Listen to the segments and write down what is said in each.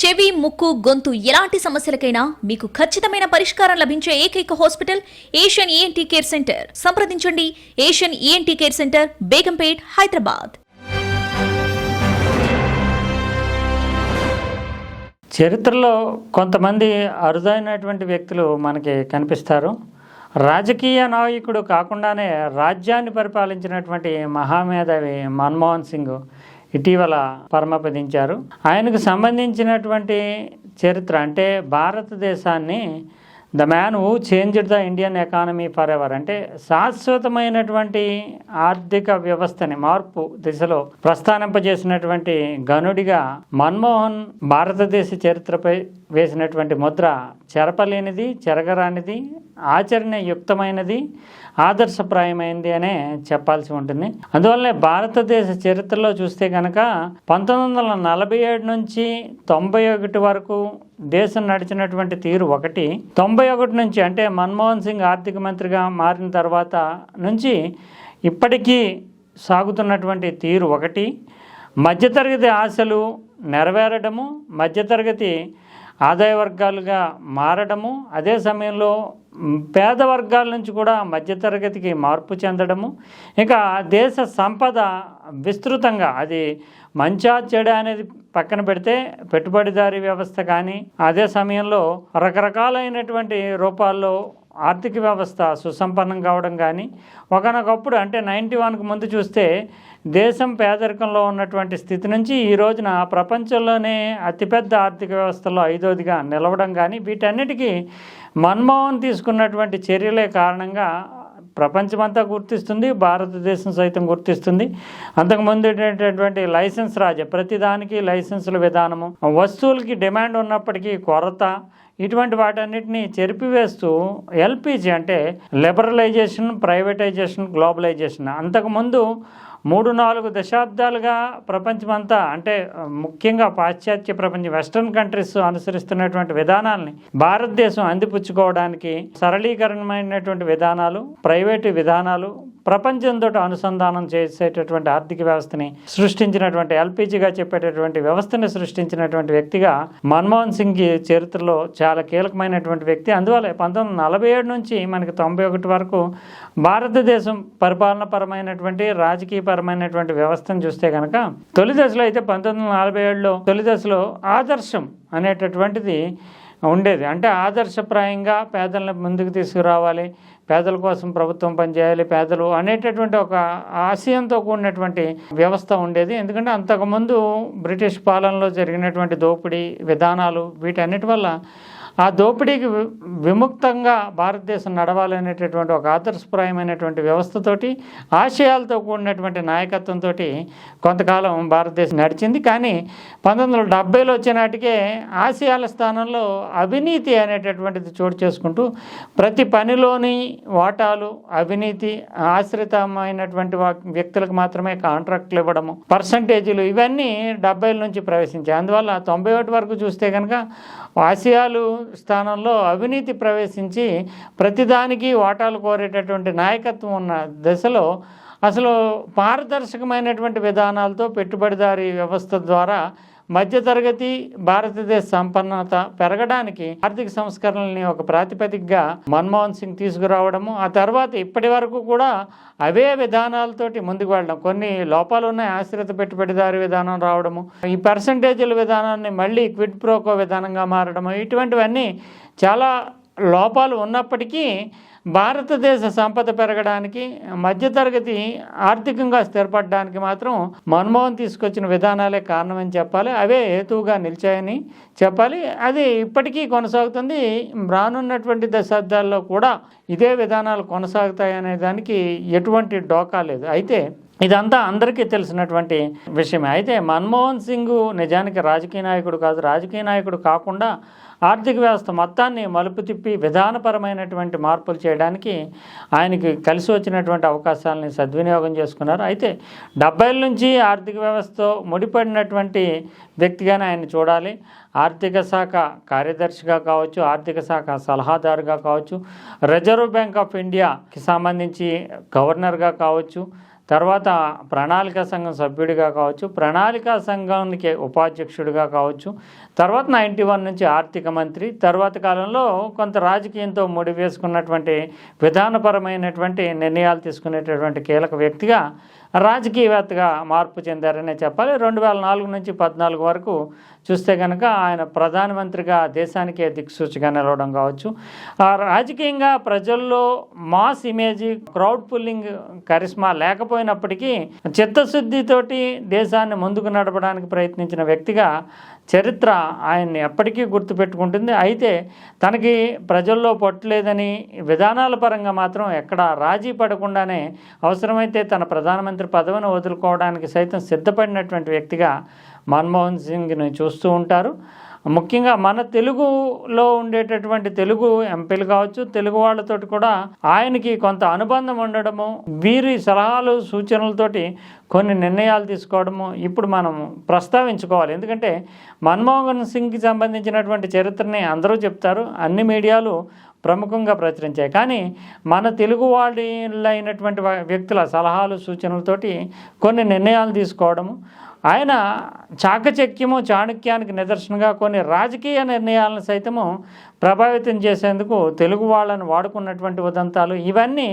చెవి ముక్కు గొంతు ఎలాంటి సమస్యలకైనా మీకు ఖచ్చితమైన పరిష్కారం లభించే ఏకైక hospital Asian ENT care centre. సంప్రదించండి. Asian ENT care centre Begumpet Hyderabad. చరిత్రలో కొంతమంది అరుదైనటువంటి వ్యక్తులు మనకి కనిపిస్తారు. రాజకీయ నాయకుడు కాకుండానే రాజ్యాన్ని పరిపాలించినటువంటి మహామేధావి మన్మోహన్ సింగ్ ఇటీవల పరమపదించారు ఆయనకు సంబంధించినటువంటి చరిత్ర అంటే భారతదేశాన్ని the man who changed the Indian economy for ever అంటే శాశ్వతమైనటువంటి ఆర్థిక వ్యవస్థని మార్పు దిశలో ప్రస్థానింపజేసినటువంటి గనుడిగా మన్మోహన్ భారతదేశ చరిత్రపై వేసినటువంటి ముద్ర చెరపలేనిది చెరగరానిది ఆచరణయుక్తమైనది ఆదర్శప్రాయమైంది అనే చెప్పాల్సి ఉంటుంది. అందువల్లే భారతదేశ చరిత్రలో చూస్తే కనుక పంతొమ్మిది వందల నలభై ఏడు నుంచి తొంభై ఒకటి వరకు దేశం నడిచినటువంటి తీరు ఒకటి. తొంభై ఒకటి నుంచి అంటే మన్మోహన్ సింగ్ ఆర్థిక మంత్రిగా మారిన తర్వాత నుంచి ఇప్పటికీ సాగుతున్నటువంటి తీరు ఒకటి. మధ్యతరగతి ఆశలు నెరవేరడము మధ్యతరగతి ఆదాయ వర్గాలుగా మారడము అదే సమయంలో పేద వర్గాల నుంచి కూడా మధ్యతరగతికి మార్పు చెందడము. ఇంకా దేశ సంపద విస్తృతంగా అది మంచా చెడ అనేది పక్కన పెడితే పెట్టుబడిదారీ వ్యవస్థ కానీ అదే సమయంలో రకరకాలైనటువంటి రూపాల్లో ఆర్థిక వ్యవస్థ సుసంపన్నం కావడం కానీ ఒకనొకప్పుడు అంటే నైంటీ వన్కి ముందు చూస్తే దేశం పేదరికంలో ఉన్నటువంటి స్థితి నుంచి ఈ రోజున ప్రపంచంలోనే అతిపెద్ద ఆర్థిక వ్యవస్థలో ఐదోదిగా నిలవడం కానీ వీటన్నిటికీ మన్మోహన్ తీసుకున్నటువంటి చర్యలే కారణంగా ప్రపంచమంతా గుర్తిస్తుంది భారతదేశం సైతం గుర్తిస్తుంది. అంతకుముందు ఏంటంటే లైసెన్స్ రాజ ప్రతిదానికి లైసెన్సుల విధానము వస్తువులకి డిమాండ్ ఉన్నప్పటికీ కొరత ఇటువంటి వాటన్నిటిని చెరిపివేస్తూ ఎల్పిజి అంటే లిబరలైజేషన్ ప్రైవేటైజేషన్ గ్లోబలైజేషన్. అంతకుముందు మూడు నాలుగు దశాబ్దాలుగా ప్రపంచమంతా అంటే ముఖ్యంగా పాశ్చాత్య ప్రపంచం వెస్ట్రన్ కంట్రీస్ అనుసరిస్తున్నటువంటి విధానాల్ని భారతదేశం అందిపుచ్చుకోవడానికి సరళీకరణమైనటువంటి విధానాలు ప్రైవేటు విధానాలు ప్రపంచంతో అనుసంధానం చేసేటటువంటి ఆర్థిక వ్యవస్థని సృష్టించినటువంటి ఎల్పిజిగా చెప్పేటటువంటి వ్యవస్థని సృష్టించినటువంటి వ్యక్తిగా మన్మోహన్ సింగ్ చరిత్రలో చాలా కీలకమైనటువంటి వ్యక్తి. అందువల్ల పంతొమ్మిది నలభై ఏడు నుంచి మనకి తొంభై ఒకటి వరకు భారతదేశం పరిపాలన పరమైనటువంటి రాజకీయ పరమైనటువంటి వ్యవస్థను చూస్తే కనుక తొలి దశలో అయితే పంతొమ్మిది వందల నలభై ఏడులో తొలి దశలో ఆదర్శం అనేటటువంటిది ఉండేది. అంటే ఆదర్శప్రాయంగా పేదలను ముందుకు తీసుకురావాలి. పేదల కోసం ప్రభుత్వం పనిచేయాలి పేదలు అనేటటువంటి ఒక ఆశయంతో కూడినటువంటి వ్యవస్థ ఉండేది. ఎందుకంటే అంతకుముందు బ్రిటిష్ పాలనలో జరిగినటువంటి దోపిడీ విధానాలు వీటన్నిటి వల్ల ఆ దోపిడీకి వి- విముక్తంగా భారతదేశం నడవాలనేటటువంటి ఒక ఆదర్శప్రాయమైనటువంటి వ్యవస్థతోటి ఆశయాలతో కూడినటువంటి నాయకత్వంతో కొంతకాలం భారతదేశం నడిచింది. కానీ పంతొమ్మిది వందల డెబ్బైలో వచ్చినాటికే ఆశయాల స్థానంలో అవినీతి అనేటటువంటిది చోటు చేసుకుంటూ ప్రతి పనిలోని వాటాలు అవినీతి ఆశ్రితమైనటువంటి వ్యక్తులకు మాత్రమే కాంట్రాక్ట్లు ఇవ్వడము పర్సంటేజీలు ఇవన్నీ డెబ్బైల నుంచి ప్రవేశించాయి. అందువల్ల తొంభై ఒకటి వరకు చూస్తే కనుక ఆసియాలు స్థానంలో అవినీతి ప్రవేశించి ప్రతిదానికి వాటాలు కోరేటటువంటి నాయకత్వం ఉన్న దశలో అసలు పారదర్శకమైనటువంటి విధానాలతో పెట్టుబడిదారీ వ్యవస్థ ద్వారా మధ్యతరగతి భారతదేశ సంపన్నత పెరగడానికి ఆర్థిక సంస్కరణల్ని ఒక ప్రాతిపదికగా మన్మోహన్ సింగ్ తీసుకురావడము ఆ తర్వాత ఇప్పటి వరకు కూడా అవే విధానాలతోటి ముందుకు వెళ్ళడం. కొన్ని లోపాలు ఉన్నాయి ఆశ్రిత పెట్టుబడిదారు విధానం రావడము ఈ పర్సంటేజీల విధానాన్ని మళ్ళీ క్విడ్ ప్రోకో విధానంగా మారడము ఇటువంటివన్నీ చాలా లోపాలు ఉన్నప్పటికీ భారతదేశ సంపద పెరగడానికి మధ్యతరగతి ఆర్థికంగా స్థిరపడడానికి మాత్రం మన్మోహన్ తీసుకొచ్చిన విధానాలే కారణమని చెప్పాలి. అవే హేతువుగా నిలిచాయని చెప్పాలి. అది ఇప్పటికీ కొనసాగుతుంది. రానున్నటువంటి దశాబ్దాల్లో కూడా ఇదే విధానాలు కొనసాగుతాయనే దానికి ఎటువంటి డోకా లేదు. అయితే ఇదంతా అందరికీ తెలిసినటువంటి విషయమే. అయితే మన్మోహన్ సింగ్ నిజానికి రాజకీయ నాయకుడు కాదు. రాజకీయ నాయకుడు కాకుండా ఆర్థిక వ్యవస్థ మొత్తాన్ని మలుపు తిప్పి విధానపరమైనటువంటి మార్పులు చేయడానికి ఆయనకి కలిసి వచ్చినటువంటి అవకాశాలని సద్వినియోగం చేసుకున్నారు. అయితే డెబ్బైల నుంచి ఆర్థిక వ్యవస్థతో ముడిపడినటువంటి వ్యక్తిగానే ఆయన చూడాలి. ఆర్థిక శాఖ కార్యదర్శిగా కావచ్చు ఆర్థిక శాఖ సలహాదారుగా కావచ్చు రిజర్వ్ బ్యాంక్ ఆఫ్ ఇండియాకి సంబంధించి గవర్నర్గా కావచ్చు తర్వాత ప్రణాళిక సంఘం సభ్యుడిగా కావచ్చు ప్రణాళిక సంఘానికి ఉపాధ్యక్షుడిగా కావచ్చు తర్వాత నైంటీ వన్ నుంచి ఆర్థిక మంత్రి తర్వాత కాలంలో కొంత రాజకీయంతో ముడివేసుకున్నటువంటి విధానపరమైనటువంటి నిర్ణయాలు తీసుకునేటటువంటి కీలక వ్యక్తిగా రాజకీయవేత్తగా మార్పు చెందారనే చెప్పాలి. రెండు వేల నాలుగు నుంచి పద్నాలుగు వరకు చూస్తే కనుక ఆయన ప్రధానమంత్రిగా దేశానికే దిక్సూచిగా నిలవడం కావచ్చు. రాజకీయంగా ప్రజల్లో mass image crowd pulling charisma లేకపోయినప్పటికీ చిత్తశుద్ధితోటి దేశాన్ని ముందుకు నడపడానికి ప్రయత్నించిన వ్యక్తిగా చరిత్ర ఆయన్ని ఎప్పటికీ గుర్తుపెట్టుకుంటుంది. అయితే తనకి ప్రజల్లో పట్టులేదని విధానాల పరంగా మాత్రం ఎక్కడ రాజీ పడకుండానే అవసరమైతే తన ప్రధానమంత్రి పదవిని వదులుకోవడానికి సైతం సిద్ధపడినటువంటి వ్యక్తిగా మన్మోహన్ సింగ్ని చూస్తూ ఉంటారు. ముఖ్యంగా మన తెలుగులో ఉండేటటువంటి తెలుగు ఎంపీలు కావచ్చు తెలుగు వాళ్ళతోటి కూడా ఆయనకి కొంత అనుబంధం ఉండడము వీరి సలహాలు సూచనలతోటి కొన్ని నిర్ణయాలు తీసుకోవడము ఇప్పుడు మనం ప్రస్తావించుకోవాలి. ఎందుకంటే మన్మోహన్ సింగ్కి సంబంధించినటువంటి చరిత్రని అందరూ చెప్తారు అన్ని మీడియాలు ప్రముఖంగా ప్రచురించాయి. కానీ మన తెలుగు వాళ్ళైనటువంటి వ్యక్తుల సలహాలు సూచనలతోటి కొన్ని నిర్ణయాలు తీసుకోవడము ఆయన చాకచక్యము చాణక్యానికి నిదర్శనంగా కొన్ని రాజకీయ నిర్ణయాలను సైతము ప్రభావితం చేసేందుకు తెలుగు వాళ్ళని వాడుకున్నటువంటి ఉదంతాలు ఇవన్నీ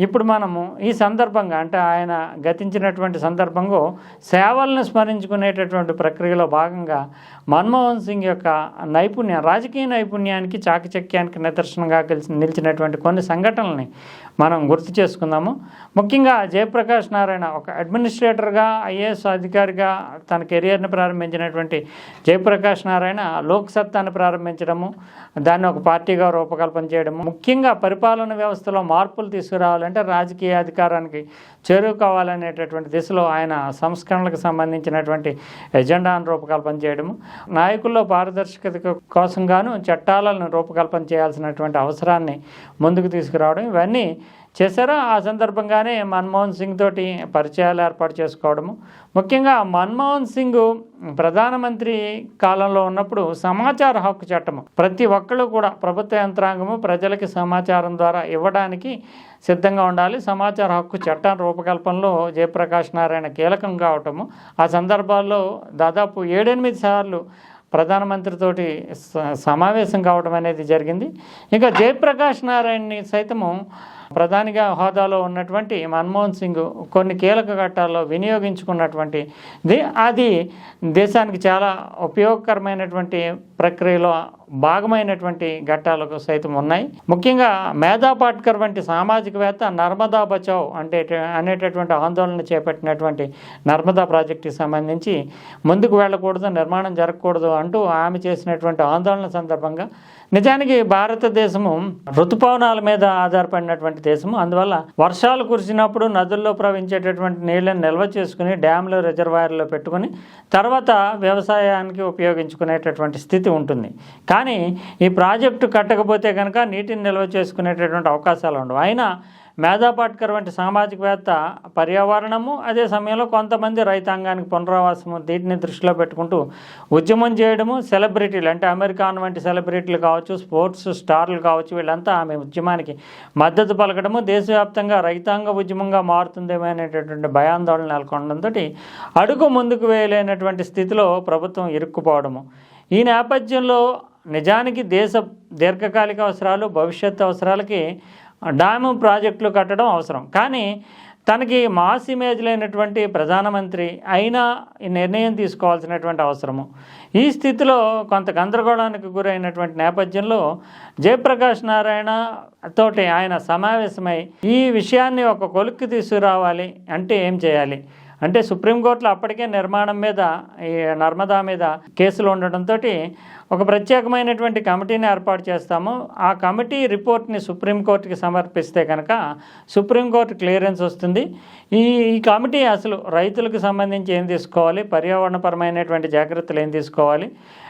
ఇప్పుడు మనము ఈ సందర్భంగా అంటే ఆయన గతించినటువంటి సందర్భంగా సేవలను స్మరించుకునేటటువంటి ప్రక్రియలో భాగంగా మన్మోహన్ సింగ్ యొక్క నైపుణ్యం రాజకీయ నైపుణ్యానికి చాకచక్యానికి నిదర్శనంగా కలిసి నిలిచినటువంటి కొన్ని సంఘటనల్ని మనం గుర్తు చేసుకుందాము. ముఖ్యంగా జయప్రకాష్ నారాయణ ఒక అడ్మినిస్ట్రేటర్గా ఐఏఎస్ అధికారిగా తన కెరియర్ని ప్రారంభించినటువంటి జయప్రకాష్ నారాయణ లోక్సత్తాన్ని ప్రారంభించడము దాన్ని ఒక పార్టీగా రూపకల్పన చేయడము ముఖ్యంగా పరిపాలన వ్యవస్థలో మార్పులు తీసుకురావాలంటే రాజకీయ అధికారానికి చేరుకోవాలనేటటువంటి దిశలో ఆయన సంస్కరణలకు సంబంధించినటువంటి ఎజెండాను రూపకల్పన చేయడము నాయకుల్లో పారదర్శకత కోసం గాను చట్టాలను రూపకల్పన చేయాల్సినటువంటి అవసరాన్ని ముందుకు తీసుకురావడం. ఇవన్నీ చేశారో ఆ సందర్భంగానే మన్మోహన్ సింగ్ తోటి పరిచయాలు ఏర్పాటు చేసుకోవడము. ముఖ్యంగా మన్మోహన్ సింగ్ ప్రధానమంత్రి కాలంలో ఉన్నప్పుడు సమాచార హక్కు చట్టము. ప్రతి ఒక్కళ్ళు కూడా ప్రభుత్వ యంత్రాంగము ప్రజలకి సమాచారం ద్వారా ఇవ్వడానికి సిద్ధంగా ఉండాలి. సమాచార హక్కు చట్టం రూపకల్పనలో జయప్రకాష్ నారాయణ కీలకం కావటము. ఆ సందర్భాల్లో దాదాపు ఏడెనిమిది సార్లు ప్రధానమంత్రితోటి స- సమావేశం కావడం అనేది జరిగింది. ఇంకా జయప్రకాష్ నారాయణని సైతము ప్రధానిగా హోదాలో ఉన్నటువంటి మన్మోహన్ సింగ్ కొన్ని కీలక ఘట్టాల్లో వినియోగించుకున్నటువంటి ది అది దేశానికి చాలా ఉపయోగకరమైనటువంటి ప్రక్రియలో భాగమైనటువంటి ఘట్టాలకు సైతం ఉన్నాయి. ముఖ్యంగా మేధా పాట్కర్ వంటి సామాజికవేత్త నర్మదా బచావ్ అంటే అనేటటువంటి ఆందోళన చేపట్టినటువంటి నర్మదా ప్రాజెక్టుకి సంబంధించి ముందుకు వెళ్ళకూడదు నిర్మాణం జరగకూడదు అంటూ ఆమె చేసినటువంటి ఆందోళన సందర్భంగా నిజానికి భారతదేశము ఋతుపవనాల మీద ఆధారపడినటువంటి దేశము. అందువల్ల వర్షాలు కురిసినప్పుడు నదుల్లో ప్రవహించేటటువంటి నీళ్ళని నిల్వ చేసుకుని డ్యామ్లు రిజర్వాయర్లో పెట్టుకుని తర్వాత వ్యవసాయానికి ఉపయోగించుకునేటటువంటి స్థితి ఉంటుంది. కానీ ఈ ప్రాజెక్టు కట్టకపోతే కనుక నీటిని నిల్వ చేసుకునేటటువంటి అవకాశాలు ఉండవు. అయినా మేధాపాట్కర్ వంటి సామాజికవేత్త పర్యావరణము అదే సమయంలో కొంతమంది రైతాంగానికి పునరావాసము దీటిని దృష్టిలో పెట్టుకుంటూ ఉద్యమం చేయడము సెలబ్రిటీలు అంటే అమెరికాన్ వంటి సెలబ్రిటీలు కావచ్చు స్పోర్ట్స్ స్టార్లు కావచ్చు వీళ్ళంతా ఆమె ఉద్యమానికి మద్దతు పలకడము దేశవ్యాప్తంగా రైతాంగ ఉద్యమంగా మారుతుందేమో అనేటటువంటి భయాందోళన నెలకొనడంతో అడుగు ముందుకు వేయలేనటువంటి స్థితిలో ప్రభుత్వం ఇరుక్కుపోవడము. ఈ నేపథ్యంలో నిజానికి దేశ దీర్ఘకాలిక అవసరాలు భవిష్యత్ అవసరాలకి డ్యాము ప్రాజెక్టులు కట్టడం అవసరం. కానీ తనకి మాస్ ఇమేజ్ లేనటువంటి ప్రధానమంత్రి అయినా ఈ నిర్ణయం తీసుకోవాల్సినటువంటి అవసరము. ఈ స్థితిలో కొంత గందరగోళానికి గురైనటువంటి నేపథ్యంలో జయప్రకాష్ నారాయణ తోటి ఆయన సమావేశమై ఈ విషయాన్ని ఒక కొలుక్కి తీసుకురావాలి అంటే ఏం చేయాలి? అంటే సుప్రీంకోర్టులో అప్పటికే నిర్మాణం మీద ఈ నర్మదా మీద కేసులు ఉండడంతో ఒక ప్రత్యేకమైనటువంటి కమిటీని ఏర్పాటు చేస్తాము. ఆ కమిటీ రిపోర్ట్ని సుప్రీంకోర్టుకి సమర్పిస్తే కనుక సుప్రీంకోర్టు క్లియరెన్స్ వస్తుంది. ఈ ఈ కమిటీ అసలు రైతులకు సంబంధించి ఏం తీసుకోవాలి? పర్యావరణపరమైనటువంటి జాగ్రత్తలు ఏం తీసుకోవాలి?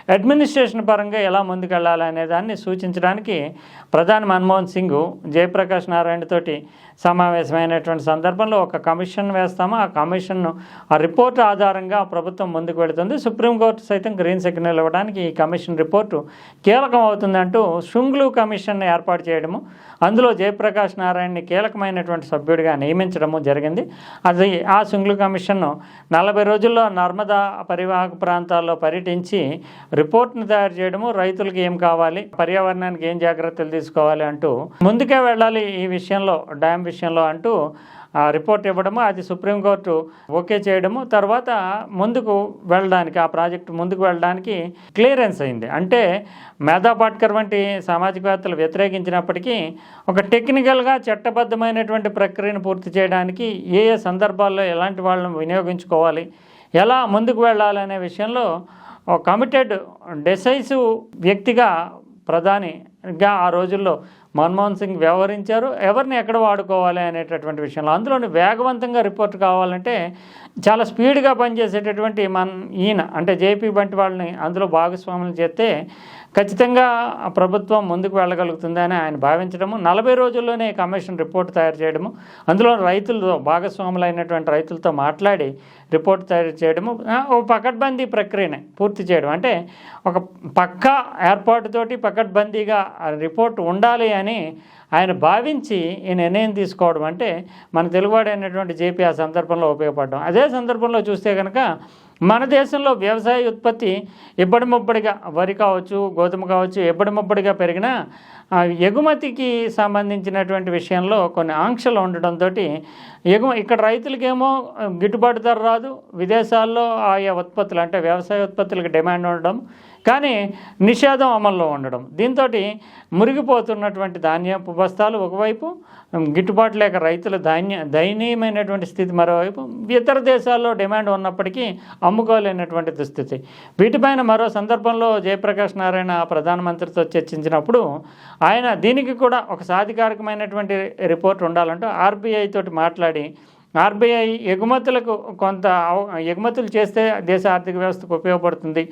అడ్మినిస్ట్రేషన్ పరంగా ఎలా ముందుకెళ్ళాలనే దాన్ని సూచించడానికి ప్రధాని మన్మోహన్ సింగ్ జయప్రకాష్ నారాయణ తోటి సమావేశమైనటువంటి సందర్భంలో ఒక కమిషన్ వేస్తాము. ఆ కమిషన్ను ఆ రిపోర్ట్ ఆధారంగా ప్రభుత్వం ముందుకు వెళుతుంది. సుప్రీంకోర్టు సైతం గ్రీన్ సిగ్నల్ ఇవ్వడానికి ఈ కమిషన్ రిపోర్టు కీలకం అవుతుందంటూ శృంగ్లు కమిషన్ ఏర్పాటు చేయడము అందులో జయప్రకాష్ నారాయణని కీలకమైనటువంటి సభ్యుడిగా నియమించడము జరిగింది. అది ఆ సింగుల్ కమిషన్ నలభై రోజుల్లో నర్మదా పరివాహక ప్రాంతాల్లో పర్యటించి రిపోర్ట్ను తయారు చేయడము రైతులకు ఏం కావాలి పర్యావరణానికి ఏం జాగ్రత్తలు తీసుకోవాలి అంటూ ముందుకే వెళ్ళాలి ఈ విషయంలో డ్యామ్ విషయంలో అంటూ రిపోర్ట్ ఇవ్వడము అది సుప్రీంకోర్టు ఓకే చేయడము తర్వాత ముందుకు వెళ్ళడానికి ఆ ప్రాజెక్టు ముందుకు వెళ్ళడానికి క్లియరెన్స్ అయింది. అంటే మేధా పాట్కర్ వంటి సామాజికవేత్తలు వ్యతిరేకించినప్పటికీ ఒక టెక్నికల్గా చట్టబద్ధమైనటువంటి ప్రక్రియను పూర్తి చేయడానికి ఏ ఏ సందర్భాల్లో ఎలాంటి వాళ్ళని వినియోగించుకోవాలి ఎలా ముందుకు వెళ్ళాలనే విషయంలో ఒక కమిటెడ్ డెసైసివ్ వ్యక్తిగా ప్రధానిగా ఆ రోజుల్లో మన్మోహన్ సింగ్ వ్యవహరించారు. ఎవరిని ఎక్కడ వాడుకోవాలి అనేటటువంటి విషయంలో అందులోని వేగవంతంగా రిపోర్ట్ కావాలంటే చాలా స్పీడ్గా పనిచేసేటటువంటి మన ఈయన అంటే జేపీ వంటి వాళ్ళని అందులో భాగస్వాములు చేస్తే ఖచ్చితంగా ప్రభుత్వం ముందుకు వెళ్ళగలుగుతుందని ఆయన భావించడము. నలభై రోజుల్లోనే కమిషన్ రిపోర్ట్ తయారు చేయడము. అందులో రైతులతో భాగస్వాములైనటువంటి రైతులతో మాట్లాడి రిపోర్ట్ తయారు చేయడము. ఓ పకడ్బందీ ప్రక్రియనే పూర్తి చేయడం. అంటే ఒక పక్కా ఏర్పాటుతోటి పకడ్బందీగా రిపోర్ట్ ఉండాలి అని ఆయన భావించి ఈ నిర్ణయం తీసుకోవడం అంటే మన తెలుగువాడైనటువంటి జేపీ ఆ సందర్భంలో ఉపయోగపడడం. అదే సందర్భంలో చూస్తే కనుక మన దేశంలో వ్యవసాయ ఉత్పత్తి ఇబ్బడిముబ్బడిగా వరి కావచ్చు గోధుమ కావచ్చు ఇబ్బడిముబ్బడిగా పెరిగినా ఎగుమతికి సంబంధించినటువంటి విషయంలో కొన్ని ఆంక్షలు ఉండడంతో ఎగుమ ఇక్కడ రైతులకేమో గిట్టుబాటు ధర రాదు విదేశాల్లో ఆయా ఉత్పత్తులు అంటే వ్యవసాయ ఉత్పత్తులకు డిమాండ్ ఉండడం కానీ నిషేధం అమల్లో ఉండడం. దీంతో మురిగిపోతున్నటువంటి ధాన్యపు బస్తాలు ఒకవైపు గిట్టుబాటు లేక రైతుల ధాన్య దయనీయమైనటువంటి స్థితి మరోవైపు ఇతర దేశాల్లో డిమాండ్ ఉన్నప్పటికీ అమ్ముకోలేనటువంటి దుస్థితి. వీటిపైన మరో సందర్భంలో జయప్రకాష్ నారాయణ ప్రధానమంత్రితో చర్చించినప్పుడు ఆయన దీనికి కూడా ఒక సాధికారికమైనటువంటి రిపోర్ట్ ఉండాలంటూ ఆర్బీఐ తోటి మాట్లాడి ఆర్బీఐ ఎగుమతులకు కొంత ఎగుమతులు చేస్తే దేశ ఆర్థిక వ్యవస్థకు ఉపయోగపడుతుంది.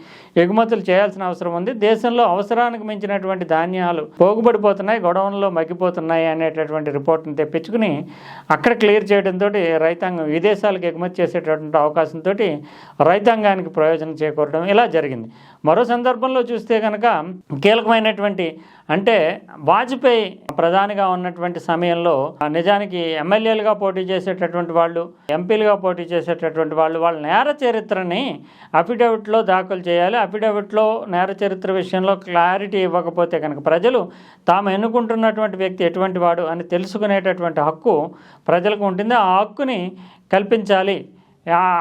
ఎగుమతులు చేయాల్సిన అవసరం ఉంది. దేశంలో అవసరానికి మించినటువంటి ధాన్యాలు పోగుబడిపోతున్నాయి గొడవల్లో మగ్గిపోతున్నాయి అనేటటువంటి రిపోర్ట్ని తెప్పించుకుని అక్కడ క్లియర్ చేయడంతో రైతాంగం విదేశాలకు ఎగుమతి చేసేటటువంటి అవకాశంతో రైతాంగానికి ప్రయోజనం చేకూరడం ఇలా జరిగింది. మరో సందర్భంలో చూస్తే కనుక కీలకమైనటువంటి అంటే వాజ్పేయి ప్రధానిగా ఉన్నటువంటి సమయంలో ఆ, నిజానికి ఎమ్మెల్యేలుగా పోటీ చేసేటటువంటి వాళ్ళు ఎంపీలుగా పోటీ చేసేటటువంటి వాళ్ళు వాళ్ళ నేర చరిత్రని అఫిడవిట్లో దాఖలు చేయాలి. అఫిడవిట్లో నేర చరిత్ర విషయంలో క్లారిటీ ఇవ్వకపోతే కనుక ప్రజలు తాము ఎన్నుకుంటున్నటువంటి వ్యక్తి ఎటువంటి వాడు అని తెలుసుకునేటటువంటి హక్కు ప్రజలకు ఉంటుంది. ఆ హక్కుని కల్పించాలి.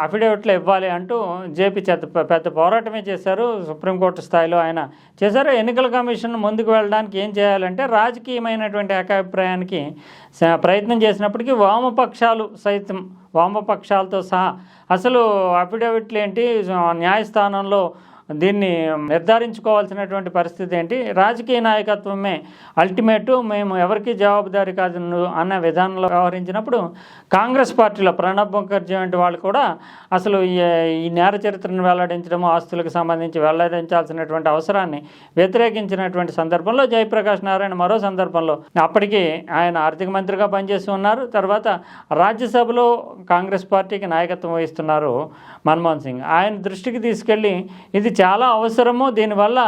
అఫిడవిట్లు ఇవ్వాలి అంటూ జేపీ చెత్త పెద్ద పోరాటమే చేశారు. సుప్రీంకోర్టు స్థాయిలో ఆయన చేశారు. ఎన్నికల కమిషన్ ముందుకు వెళ్ళడానికి ఏం చేయాలంటే రాజకీయమైనటువంటి ఏకాభిప్రాయానికి ప్రయత్నం చేసినప్పటికీ వామపక్షాలు సైతం వామపక్షాలతో సహా అసలు అఫిడవిట్లు ఏంటి న్యాయస్థానంలో దీన్ని నిర్ధారించుకోవాల్సినటువంటి పరిస్థితి ఏంటి? రాజకీయ నాయకత్వమే అల్టిమేటు మేము ఎవరికి జవాబుదారీ కాదు అన్న విధానంలో వ్యవహరించినప్పుడు కాంగ్రెస్ పార్టీలో ప్రణబ్ ముఖర్జీ వంటి వాళ్ళు కూడా అసలు ఈ ఈ నేర చరిత్రను వెల్లడించడము ఆస్తులకు సంబంధించి వెల్లడించాల్సినటువంటి అవసరాన్ని వ్యతిరేకించినటువంటి సందర్భంలో జయప్రకాష్ నారాయణ మరో సందర్భంలో అప్పటికి ఆయన ఆర్థిక మంత్రిగా పనిచేసి ఉన్నారు. తర్వాత రాజ్యసభలో కాంగ్రెస్ పార్టీకి నాయకత్వం వహిస్తున్నారు మన్మోహన్ సింగ్. ఆయన దృష్టికి తీసుకెళ్ళి ఇది చాలా అవసరము. దీనివల్ల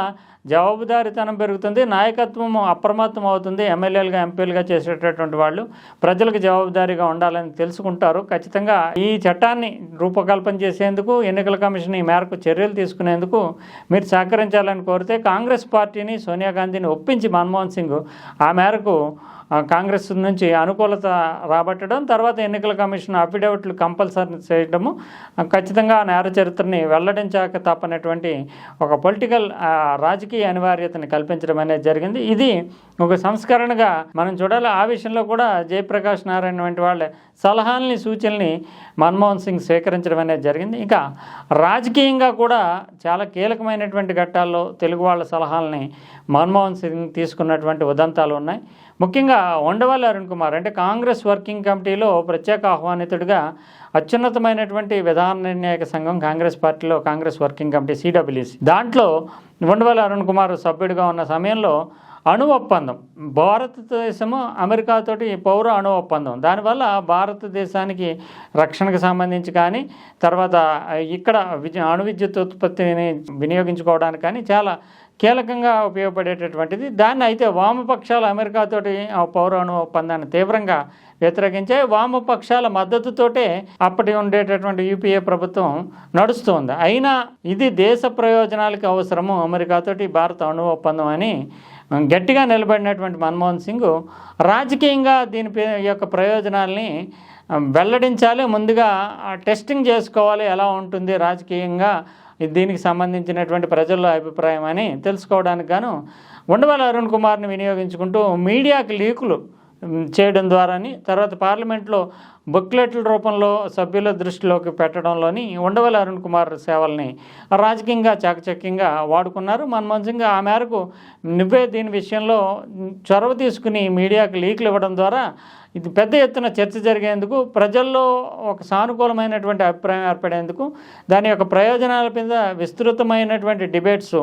జవాబుదారీతనం పెరుగుతుంది నాయకత్వం అప్రమత్తం అవుతుంది ఎమ్మెల్యేలుగా ఎంపీలుగా చేసేటటువంటి వాళ్ళు. ప్రజలకు జవాబుదారీగా ఉండాలని తెలుసుకుంటారు. ఖచ్చితంగా ఈ చట్టాన్ని రూపకల్పన చేసేందుకు ఎన్నికల కమిషన్ ఈ మేరకు చర్యలు తీసుకునేందుకు మీరు సహకరించాలని కోరితే కాంగ్రెస్ పార్టీని సోనియా గాంధీని ఒప్పించి మన్మోహన్ సింగ్ ఆ మేరకు కాంగ్రెస్ నుంచి అనుకూలత రాబట్టడం తర్వాత ఎన్నికల కమిషన్ అఫిడవిట్లు కంపల్సరీ చేయడము ఖచ్చితంగా ఆ నేర చరిత్రని వెల్లడించాక తప్పనటువంటి ఒక పొలిటికల్ రాజకీయ అనివార్యతని కల్పించడం అనేది జరిగింది. ఇది ఒక సంస్కరణగా మనం చూడాలి. ఆ విషయంలో కూడా జయప్రకాష్ నారాయణ వంటి వాళ్ళ సలహాలని సూచనల్ని మన్మోహన్ సింగ్ స్వీకరించడం అనేది జరిగింది. ఇంకా రాజకీయంగా కూడా చాలా కీలకమైనటువంటి ఘట్టాల్లో తెలుగు వాళ్ళ సలహాలని మన్మోహన్ సింగ్ తీసుకున్నటువంటి ఉదంతాలు ఉన్నాయి. ముఖ్యంగా ఉండవల్లి అరుణ్ కుమార్ అంటే కాంగ్రెస్ వర్కింగ్ కమిటీలో ప్రత్యేక ఆహ్వానితుడిగా అత్యున్నతమైనటువంటి విధాన నిర్ణాయక సంఘం కాంగ్రెస్ పార్టీలో కాంగ్రెస్ వర్కింగ్ కమిటీ సిడబ్ల్యూసి. దాంట్లో ఉండవల్లి అరుణ్ కుమార్ సభ్యుడిగా ఉన్న సమయంలో అణు ఒప్పందం భారతదేశము అమెరికాతోటి పౌర అణు ఒప్పందం. దానివల్ల భారతదేశానికి రక్షణకు సంబంధించి కానీ తర్వాత ఇక్కడ విద్యు అణు విద్యుత్ ఉత్పత్తిని వినియోగించుకోవడానికి కానీ చాలా కీలకంగా ఉపయోగపడేటటువంటిది. దాన్ని అయితే వామపక్షాలు అమెరికాతోటి ఆ పౌరాణు ఒప్పందాన్ని తీవ్రంగా వ్యతిరేకించాయి. వామపక్షాల మద్దతుతోటే అప్పటి ఉండేటటువంటి యూపీఏ ప్రభుత్వం నడుస్తుంది అయినా ఇది దేశ ప్రయోజనాలకు అవసరము అమెరికాతోటి భారత అణు ఒప్పందం అని గట్టిగా నిలబడినటువంటి మన్మోహన్ సింగ్ రాజకీయంగా దీని పే- యొక్క ప్రయోజనాల్ని వెల్లడించాలి. ముందుగా ఆ టెస్టింగ్ చేసుకోవాలి. ఎలా ఉంటుంది రాజకీయంగా దీనికి సంబంధించినటువంటి ప్రజల్లో అభిప్రాయం అని తెలుసుకోవడానికి గాను ఉండవల్లి అరుణ్ కుమార్ని వినియోగించుకుంటూ మీడియాకి లీకులు చేయడం ద్వారాని తర్వాత పార్లమెంట్లో బుక్లెట్ల రూపంలో సభ్యుల దృష్టిలోకి పెట్టడంలోని ఉండవల్లి అరుణ్ కుమార్ సేవల్ని రాజకీయంగా చాకచక్యంగా వాడుకున్నారు. మన్మోహన్ సింగ్ ఆ మేరకు నువ్వే దీని విషయంలో చొరవ తీసుకుని మీడియాకు లీకులు ఇవ్వడం ద్వారా ఇది పెద్ద ఎత్తున చర్చ జరిగేందుకు ప్రజల్లో ఒక సానుకూలమైనటువంటి అభిప్రాయం ఏర్పడేందుకు దాని యొక్క ప్రయోజనాల మీద విస్తృతమైనటువంటి డిబేట్స్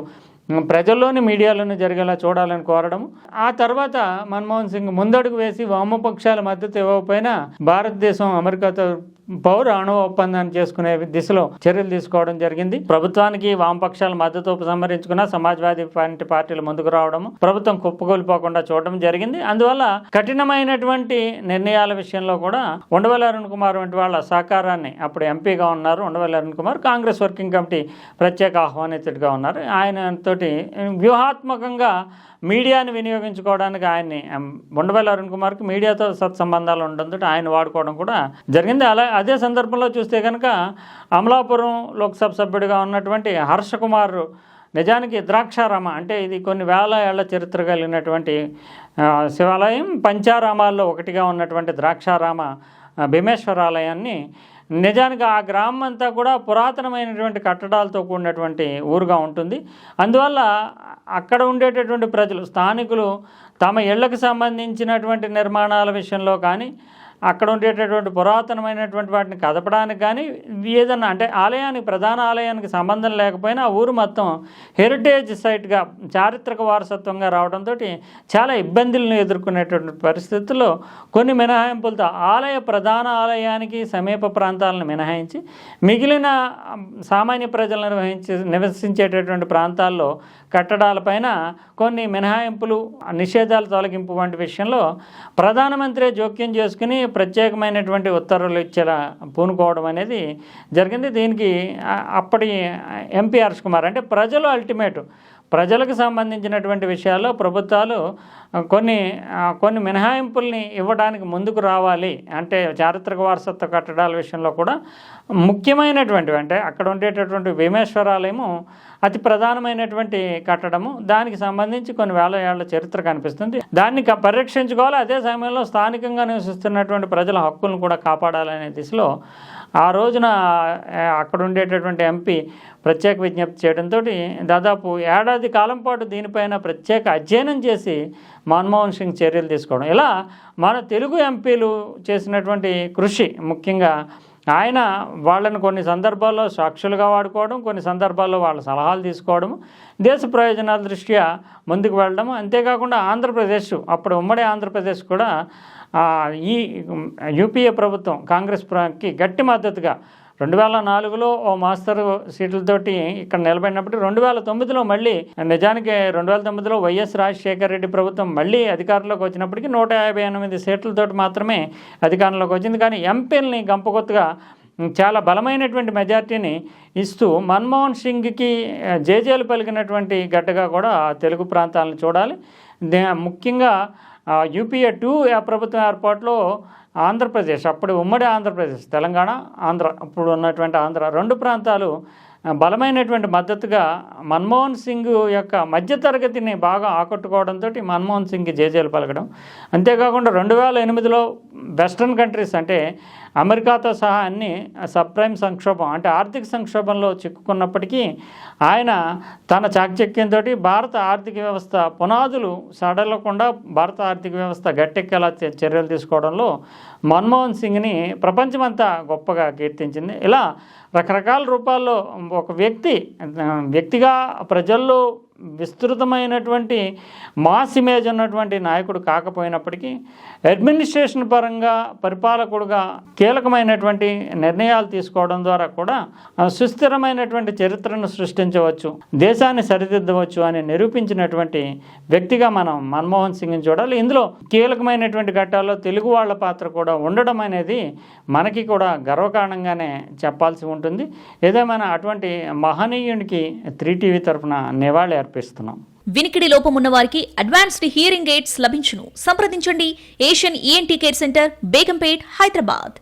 ప్రజల్లోని మీడియాలోని జరిగేలా చూడాలని కోరడం ఆ తర్వాత మన్మోహన్ సింగ్ ముందడుగు వేసి వామపక్షాల మద్దతు ఇవ్వకపోయినా భారతదేశం అమెరికాతో పౌర అణు ఒప్పందాన్ని చేసుకునే దిశలో చర్యలు తీసుకోవడం జరిగింది. ప్రభుత్వానికి వామపక్షాల మద్దతు ఉపసంహరించుకున్న సమాజ్వాదీ పార్టీ పార్టీలు ముందుకు రావడం ప్రభుత్వం కుప్పకూలిపోకుండా చూడడం జరిగింది. అందువల్ల కఠినమైనటువంటి నిర్ణయాల విషయంలో కూడా ఉండవల్లి అరుణ్ కుమార్ వంటి వాళ్ళ సహకారాన్ని అప్పుడు ఎంపీగా ఉన్నారు. ఉండవల్లి అరుణ్ కుమార్ కాంగ్రెస్ వర్కింగ్ కమిటీ ప్రత్యేక ఆహ్వానితుడిగా ఉన్నారు. ఆయన తోటి వ్యూహాత్మకంగా మీడియాని వినియోగించుకోవడానికి ఆయన్ని ఎం, అరుణ్ కుమార్కి మీడియాతో సత్సంబంధాలు ఉండడంతో ఆయన వాడుకోవడం కూడా జరిగింది. అలా అదే సందర్భంలో చూస్తే కనుక అమలాపురం లోక్సభ సభ్యుడిగా ఉన్నటువంటి హర్ష కుమార్ నిజానికి ద్రాక్షారామ అంటే ఇది కొన్ని వేల ఏళ్ళ చరిత్ర కలిగినటువంటి శివాలయం. పంచారామాల్లో ఒకటిగా ఉన్నటువంటి ద్రాక్షారామ భీమేశ్వరాలయాన్ని నిజానికి ఆ గ్రామం అంతా కూడా పురాతనమైనటువంటి కట్టడాలతో కూడినటువంటి ఊరుగా ఉంటుంది. అందువల్ల అక్కడ ఉండేటటువంటి ప్రజలు స్థానికులు తమ ఇళ్ళకు సంబంధించినటువంటి నిర్మాణాల విషయంలో కానీ అక్కడ ఉండేటటువంటి పురాతనమైనటువంటి వాటిని కదపడానికి కానీ ఏదన్నా అంటే ఆలయానికి ప్రధాన ఆలయానికి సంబంధం లేకపోయినా ఆ ఊరు మొత్తం హెరిటేజ్ సైట్గా చారిత్రక వారసత్వంగా రావడంతో చాలా ఇబ్బందులను ఎదుర్కొనేటటువంటి పరిస్థితుల్లో కొన్ని మినహాయింపులతో ఆలయ ప్రధాన ఆలయానికి సమీప ప్రాంతాలను మినహాయించి మిగిలిన సామాన్య ప్రజలు నిర్వహించి నివసించేటటువంటి ప్రాంతాల్లో కట్టడాలపైన కొన్ని మినహాయింపులు నిషేధాల తొలగింపు వంటి విషయంలో ప్రధానమంత్రి జోక్యం చేసుకుని ప్రత్యేకమైనటువంటి ఉత్తర్వులు ఇచ్చేలా పూనుకోవడం అనేది జరిగింది. దీనికి అప్పటి ఎంపీ హర్ష్ కుమార్ అంటే ప్రజలు అల్టిమేట్ ప్రజలకు సంబంధించినటువంటి విషయాల్లో ప్రభుత్వాలు కొన్ని కొన్ని మినహాయింపుల్ని ఇవ్వడానికి ముందుకు రావాలి. అంటే చారిత్రక వారసత్వ కట్టడాల విషయంలో కూడా ముఖ్యమైనటువంటివి అంటే అక్కడ ఉండేటటువంటి భీమేశ్వరాలయము అతి ప్రధానమైనటువంటి కట్టడము. దానికి సంబంధించి కొన్ని వేల ఏళ్ళ చరిత్ర కనిపిస్తుంది. దాన్ని క- పరిరక్షించుకోవాలి. అదే సమయంలో స్థానికంగా నివసిస్తున్నటువంటి ప్రజల హక్కులను కూడా కాపాడాలనే దిశలో ఆ రోజున అక్కడ ఉండేటటువంటి ఎంపీ ప్రత్యేక విజ్ఞప్తి చేయడంతో దాదాపు ఏడాది కాలం పాటు దీనిపైన ప్రత్యేక అధ్యయనం చేసి మన్మోహన్ సింగ్ చర్యలు తీసుకోవడం. ఇలా మన తెలుగు ఎంపీలు చేసినటువంటి కృషి ముఖ్యంగా ఆయన వాళ్ళని కొన్ని సందర్భాల్లో సాక్షులుగా వాడుకోవడం కొన్ని సందర్భాల్లో వాళ్ళ సలహాలు తీసుకోవడం దేశ ప్రయోజనాల దృష్ట్యా ముందుకు వెళ్ళడం అంతేకాకుండా ఆంధ్రప్రదేశ్ అప్పుడు ఉమ్మడి ఆంధ్రప్రదేశ్ కూడా ఈ యూపీఏ ప్రభుత్వం కాంగ్రెస్ ప్ర- గట్టి మద్దతుగా రెండు వేల నాలుగులో ఓ మాస్టర్ సీట్లతోటి ఇక్కడ నిలబడినప్పుడు రెండు వేల తొమ్మిదిలో మళ్ళీ నిజానికి రెండు వేల తొమ్మిదిలో వైఎస్ రాజశేఖర రెడ్డి ప్రభుత్వం మళ్ళీ అధికారంలోకి వచ్చినప్పటికీ నూట యాభై ఎనిమిది సీట్లతోటి మాత్రమే అధికారంలోకి వచ్చింది. కానీ ఎంపీలని గంపకొత్తగా చాలా బలమైనటువంటి మెజార్టీని ఇస్తూ మన్మోహన్ సింగ్కి జేజేలు పలికినటువంటి గడ్డగా కూడా తెలుగు ప్రాంతాలను చూడాలి. ముఖ్యంగా యూపీఏ టూ ఆ ప్రభుత్వం ఏర్పాటులో ఆంధ్రప్రదేశ్ అప్పుడు ఉమ్మడి ఆంధ్రప్రదేశ్ తెలంగాణ ఆంధ్ర అప్పుడు ఉన్నటువంటి ఆంధ్ర రెండు ప్రాంతాలు బలమైనటువంటి మద్దతుగా మన్మోహన్ సింగ్ యొక్క మధ్యతరగతిని బాగా ఆకట్టుకోవడంతో మన్మోహన్ సింగ్ జేజేలు పలకడం. అంతేకాకుండా రెండు వేల ఎనిమిదిలో వెస్ట్రన్ కంట్రీస్ అంటే అమెరికాతో సహా అన్ని సబ్ప్రైమ్ సంక్షోభం అంటే ఆర్థిక సంక్షోభంలో చిక్కుకున్నప్పటికీ ఆయన తన చాకచక్యంతో భారత ఆర్థిక వ్యవస్థ పునాదులు సడలకుండా భారత ఆర్థిక వ్యవస్థ గట్టెక్కేలా చర్యలు తీసుకోవడంలో మన్మోహన్ సింగ్ని ప్రపంచమంతా గొప్పగా కీర్తించింది. ఇలా రకరకాల రూపాల్లో ఒక వ్యక్తి వ్యక్తిగా ప్రజల్లో విస్తృతమైనటువంటి మాస్ ఇమేజ్ ఉన్నటువంటి నాయకుడు కాకపోయినప్పటికీ అడ్మినిస్ట్రేషన్ పరంగా పరిపాలకుడుగా కీలకమైనటువంటి నిర్ణయాలు తీసుకోవడం ద్వారా కూడా సుస్థిరమైనటువంటి చరిత్రను సృష్టించవచ్చు దేశాన్ని సరిదిద్దవచ్చు అని నిరూపించినటువంటి వ్యక్తిగా మనం మన్మోహన్ సింగ్ని చూడాలి. ఇందులో కీలకమైనటువంటి ఘట్టాల్లో తెలుగు వాళ్ళ పాత్ర కూడా ఉండడం అనేది మనకి కూడా గర్వకారణంగానే చెప్పాల్సి ఉంటుంది. ఏదేమైనా అటువంటి మహనీయునికి త్రీ టీవీ తరఫున నివాళి అర్పిస్తున్నాం. వినికిడి లోపం ఉన్న వారికి అడ్వాన్స్డ్ హియరింగ్ ఎయిడ్స్ లభించును. సంప్రదించండి. Asian ENT care centre Begumpet Hyderabad.